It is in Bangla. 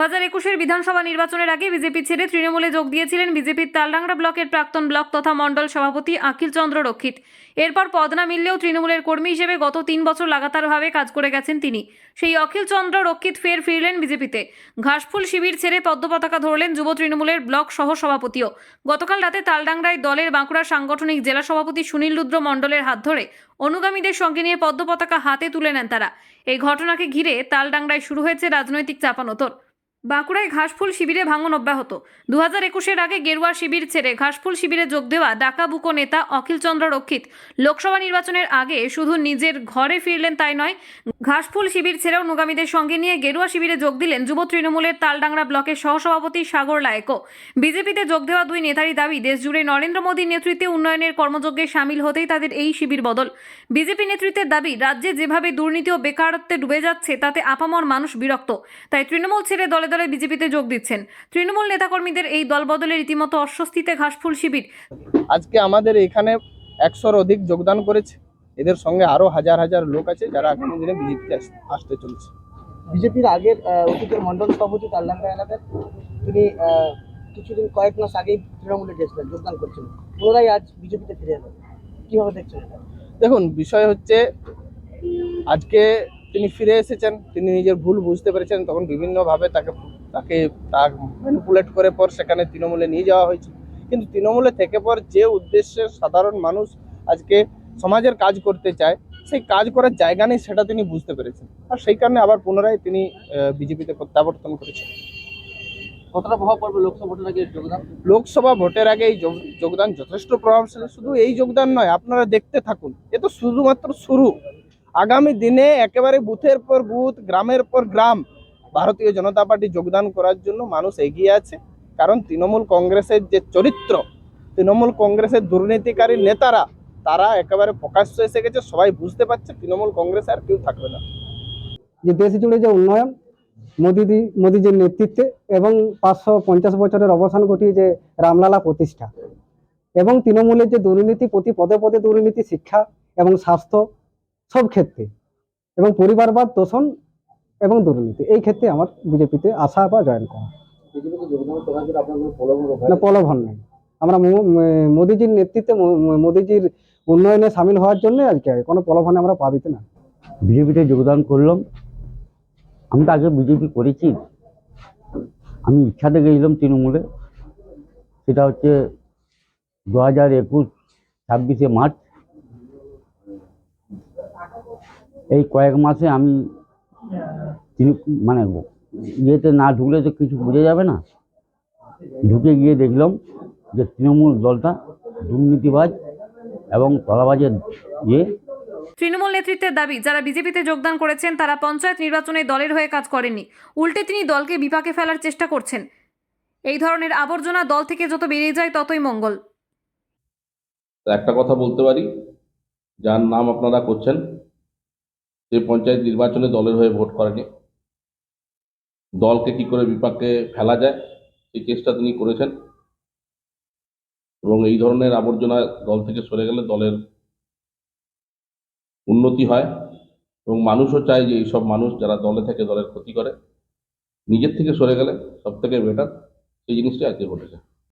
হাজার একুশের বিধানসভা নির্বাচনের আগে বিজেপি ছেড়ে তৃণমূলে যোগ দিয়েছিলেন বিজেপির তালডাংরা ব্লকের প্রাক্তন ব্লক তথা মণ্ডল সভাপতি আখিল চন্দ্র রক্ষিত। এরপর পদ না মিললেও তৃণমূলের কর্মী হিসেবে গত তিন বছর লাগাতারভাবে কাজ করে গেছেন তিনি। সেই অখিল চন্দ্র রক্ষিত ফের ফিরলেন বিজেপিতে। ঘাসফুল শিবির ছেড়ে পদ্ম পতাকা ধরলেন যুব তৃণমূলের ব্লক সহ সভাপতিও গতকাল রাতে তালডাংরায় দলের বাঁকুড়া সাংগঠনিক জেলা সভাপতি সুনীল রুদ্র মণ্ডলের হাত ধরে অনুগামীদের সঙ্গে নিয়ে পদ্ম পতাকা হাতে তুলে নেন তারা। এই ঘটনাকে ঘিরে তালডাংরায় শুরু হয়েছে রাজনৈতিক চাপানোতর। বাঁকুড়ায় ঘাসফুল শিবিরে ভাঙন অব্যাহত। দু হাজার একুশের আগে গেরুয়া শিবির ছেড়ে ঘাসফুল শিবিরে যোগ দেওয়া ডাকাবুকো নেতা অখিলচন্দ্র রক্ষিত। লোকসভা নির্বাচনের আগে শুধু নিজের ঘরে ফিরলেন তাই নয়, ঘাসফুল শিবির ছেড়েও অনুগামীদের সঙ্গে নিয়ে গেরুয়া শিবিরে যোগ দিলেন যুব তৃণমূলের তালডাংরা ব্লকের সহসভাপতি সাগর লায়কো। বিজেপিতে যোগ দেওয়া দুই নেতারই দাবি, দেশজুড়ে নরেন্দ্র মোদীর নেতৃত্বে উন্নয়নের কর্মযজ্ঞে সামিল হতেই তাদের এই শিবির বদল। বিজেপি নেতৃত্বের দাবি, রাজ্যে যেভাবে দুর্নীতি ও বেকারত্বে ডুবে যাচ্ছে তাতে আপামর মানুষ বিরক্ত। তাই তৃণমূল ছেড়ে দলে দলে বিজেপিতে যোগ দিচ্ছেন। তৃণমূল নেতাকর্মীদের এই দলবদলে রীতিমতো অস্বস্তিতে ঘাসফুল শিবির। আজকে আমাদের এখানে একশোর অধিক যোগদান করেছে। এদের সঙ্গে আরও হাজার হাজার লোক আছে যারা আগামী দিনে বিজেপিতে আসতে চলছে। বিজেপির আগের অতীতের মন্ডল সভাপতি তাল্লাঙ্কা এলাকার তিনি কিছুদিন কয়েক মাস আগেই তৃণমূলে গেছিলেন যোগদান করছিলেন। পুনরায় আজ বিজেপিতে ফিরে এলেন। কীভাবে দেখছেন দেখুন বিষয় হচ্ছে আজকে তিনি ফিরে এসেছেন তিনি নিজের ভুল বুঝতে পেরেছেন তখন বিভিন্নভাবে তাকে তাকে তা ম্যানিপুলেট করে পর সেখানে তৃণমূলে নিয়ে যাওয়া হয়েছে কিন্তু তৃণমূলে থেকে পর যে উদ্দেশ্যে সাধারণ মানুষ আজকে সমাজের কাজ করতে চায় সেই কাজ করার জায়গা নেই সেটা তিনি বুঝতে পেরেছেন। আর সেই কারণে আবার পুনরায় তিনি বিজেপিতে প্রত্যাবর্তন করেছেন। কতটা প্রভাব পড়বে লোকসভা ভোটের আগে যোগদান? লোকসভা ভোটের আগে এই যোগ- যোগদান যথেষ্ট প্রভাবশালী। শুধু এই যোগদান নয় আপনারা দেখতে থাকুন এ তো শুধুমাত্র শুরু। আগামী দিনে একেবারে বুথের পর বুথ, গ্রামের পর গ্রাম ভারতীয় জনতা পার্টি যোগদান করার জন্য মানুষ এগিয়ে আছে। কারণ তৃণমূল কংগ্রেসের যে চরিত্র, তৃণমূল কংগ্রেসের দুর্নীতিকারী নেতারা, তারা একেবারে প্রকাশ্য এসে গেছে, সবাই বুঝতে পারছে তৃণমূল কংগ্রেস আর কেউ থাকবে না। যে দেশ জুড়ে যে উন্নয়ন মোদিদি মোদিজির নেতৃত্বে এবং পাঁচশো পঞ্চাশ বছরের অবসান ঘটিয়ে যে রামলালা প্রতিষ্ঠা। এবং তৃণমূলের যে দুর্নীতি, প্রতি পদে পদে দুর্নীতি, শিক্ষা এবং স্বাস্থ্য সব ক্ষেত্রে। এবং পরিবারবাদ তোষণ এবং দুর্নীতি এই ক্ষেত্রে আমার বিজেপিতে আসা বা জয়েন করা। বিজেপিতে যোগদান করার জন্য আপনার কোনো প্রলোভন না প্রলোভন নেই। আমরা মোদিজির নেতৃত্বে মোদিজির উন্নয়নে সামিল হওয়ার জন্য আজকে কোনো প্রলোভনে আমরা পাবিতে না। বিজেপিতে যোগদান করলাম। আমি তো আগে বিজেপি করেছি। আমি ইচ্ছাতে গেছিলাম তৃণমূলে। সেটা হচ্ছে দু হাজার একুশ ছাব্বিশে মার্চ। এই কয়েক মাসে আমি মানে ইয়েতে না ঢুকলে তো কিছু বোঝা যাবে না। ঢুকে গিয়ে দেখলাম যে তৃণমূল দলটা দুর্নীতিবাজ এবং তলাবাজের ইয়ে। তৃণমূল নেতৃত্বের দাবি যারা বিজেপিতে যোগদান করেছেন তারা পঞ্চায়েত নির্বাচনে দলের হয়ে কাজ করেননি। উল্টে তিনি দলকে বিপাকে ফেলার চেষ্টা করছেন। এই ধরনের আবর্জনা দল থেকে যত বেরিয়ে যায় ততই মঙ্গল। তো একটা কথা বলতে পারি যার নাম আপনারা করছেন যে পঞ্চায়েত নির্বাচনে দলের হয়ে ভোট করেনি। দলকে কি করে বিপাকে ফেলা যায়, সেই চেষ্টা তিনি করেছেন। এবং এই ধরনের আবর্জনা দল থেকে সরে গেলে দলের উন্নতি হয় এবং মানুষও চায় যে এইসব মানুষ যারা দলে থেকে দলের ক্ষতি করে, নিজের থেকে সরে গেলে সব থেকে বেটার সেই জিনিসটা আজকে ঘটেছে।